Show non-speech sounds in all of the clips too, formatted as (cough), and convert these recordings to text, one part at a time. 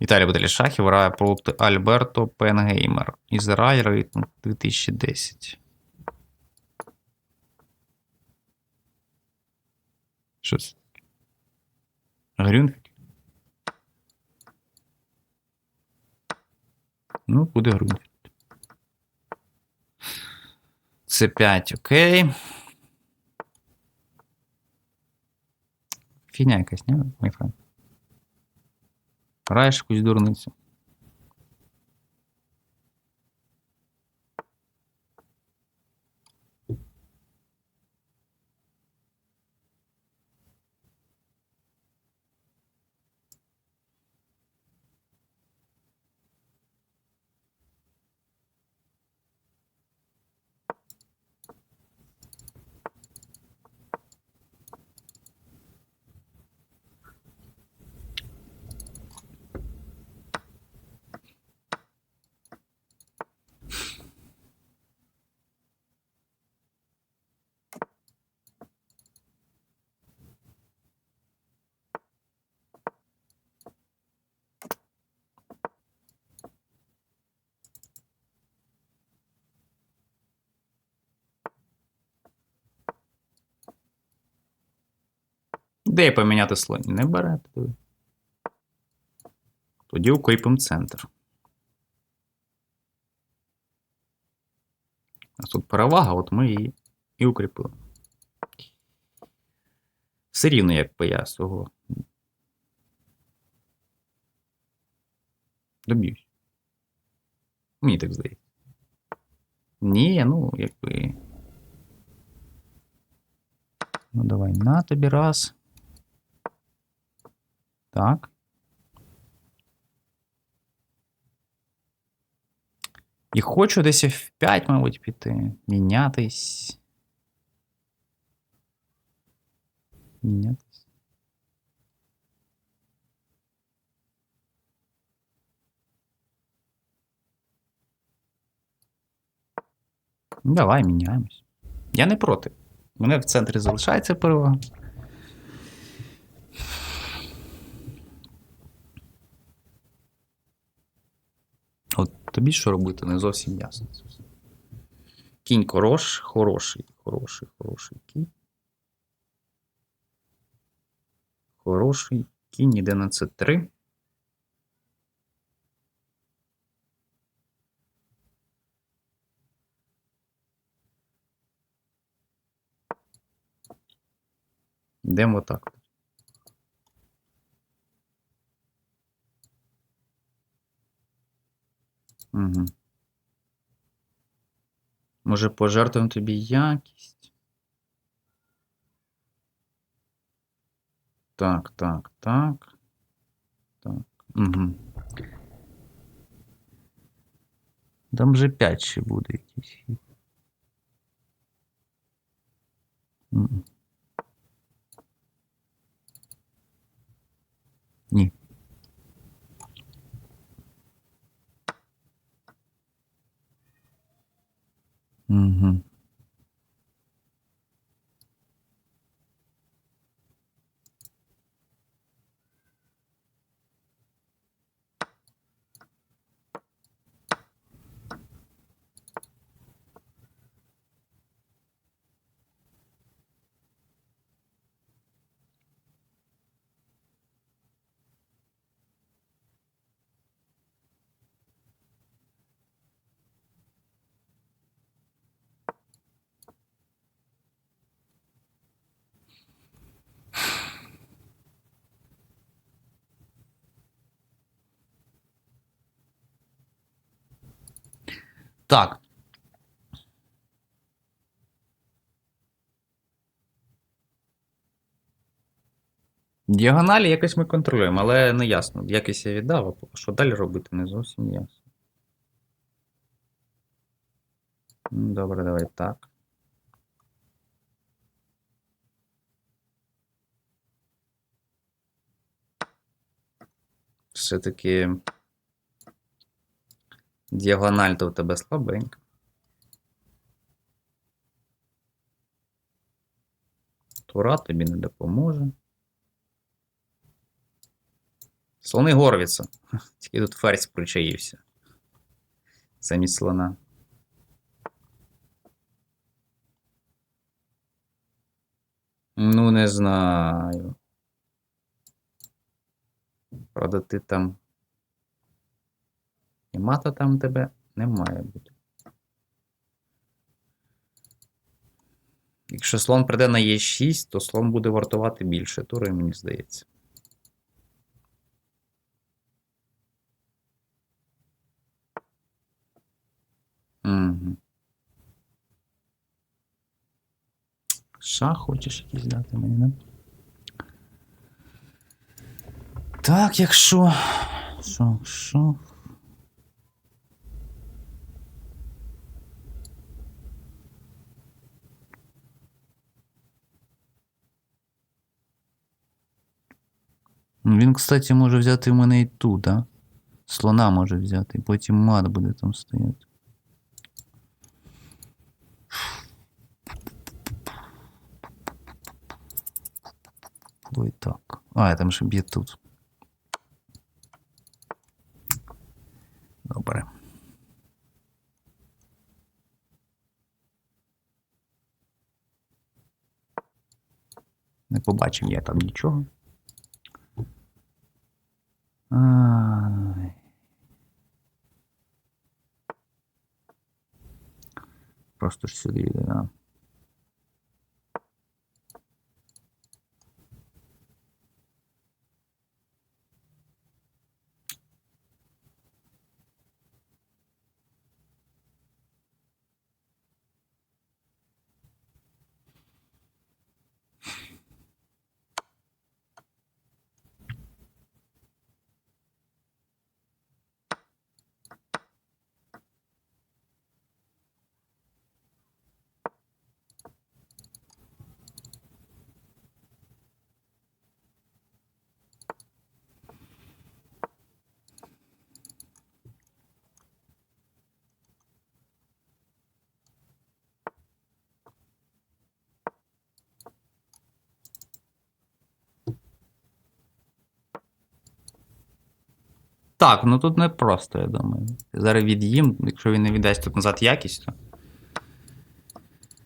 Віталій Баталішахів грає проти Альберто Пенгеймер. Ізраїль рейтинг 2010. Що це? Грюнфельд? Ну, буде Грюнфельд. Це 5, окей. Фігня якась, my friend? Граєш якусь дурницю. Де поміняти слон? Не берете. Тоді укріпимо центр. У нас тут перевага, от ми її і укріпили. Все рівно, як свого. Доб'юсь. Мені так здається. Ні, ну, якби. Ну, давай на тобі раз. Так. І хочу десь в 5, мабуть, піти. Мінятись. Мінятись. Ну, Давай, міняємось. Я не проти. У мене в центрі залишається перевага. От тобі що робити, не зовсім ясно. Кінь хорош, хороший, хороший, хороший кінь. Хороший кінь іде на це 3. Йдемо так. Угу. Може, пожертвуємо тобі якість? Так, так, так. Так. Угу. Там вже 5 ще буде якийсь. Мгм. Ні. Угу. Так. Діагоналі якось ми контролюємо, але не ясно. Якось я віддав, а що далі робити, не зовсім ясно. Ну, Добре, давай так. Все-таки діагональ то у тебе слабенька. Тура тобі не допоможе. Слони Горвіца. (laughs) Тільки тут ферзь причаївся. Замість слона. Ну, не знаю. Правда, ти там. Мата там тебе не має бути. Якщо слон прийде на Е6, то слон буде вартувати більше тури, мені здається. Угу. Шах хочеш якийсь дати мені, не? Так, якщо. Що, що? Він, кстати, може взяти мене і тут, да? Слона може взяти, і потім мат буде там стояти. Ой, так. А, я там ще б'є тут. Добре. Не побачив я там нічого. Просто ж сюди йде, Так, ну тут не просто, я думаю. Зараз від'їм, якщо він не віддасть тут назад якість, то.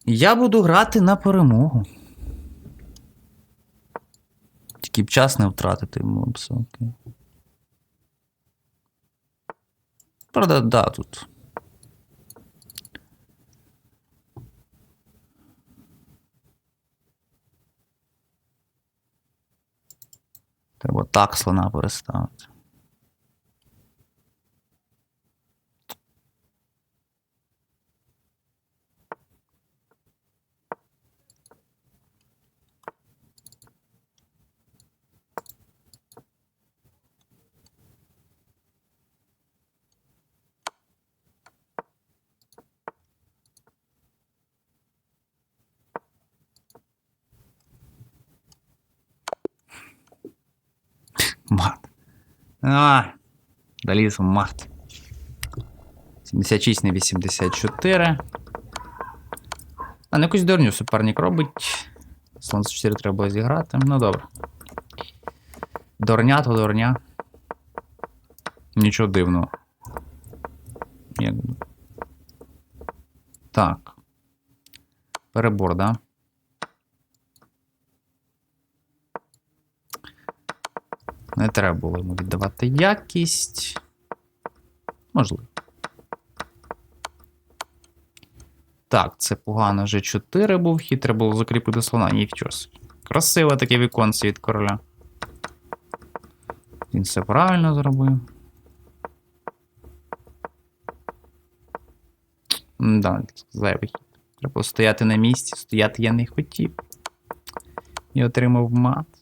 Я буду грати на перемогу. Тільки б час не втратити було б. Правда, да, тут. Треба так слона переставити. Мат. А, доліз мат. 76 на 84. А, ну якусь дурню суперник робить. Слон 4 треба зіграти. Ну добре. Дурня то дурня. Нічого дивного. Так. Перебор, да? Не треба було йому віддавати якість. Можливо. Так, це погано G4 був хід, треба було закріпити слона, нічого. Красиве таке віконце від короля. Він все правильно зробив. Да, зайвий хід. Треба стояти на місці, стояти я не хотів. І отримав мат.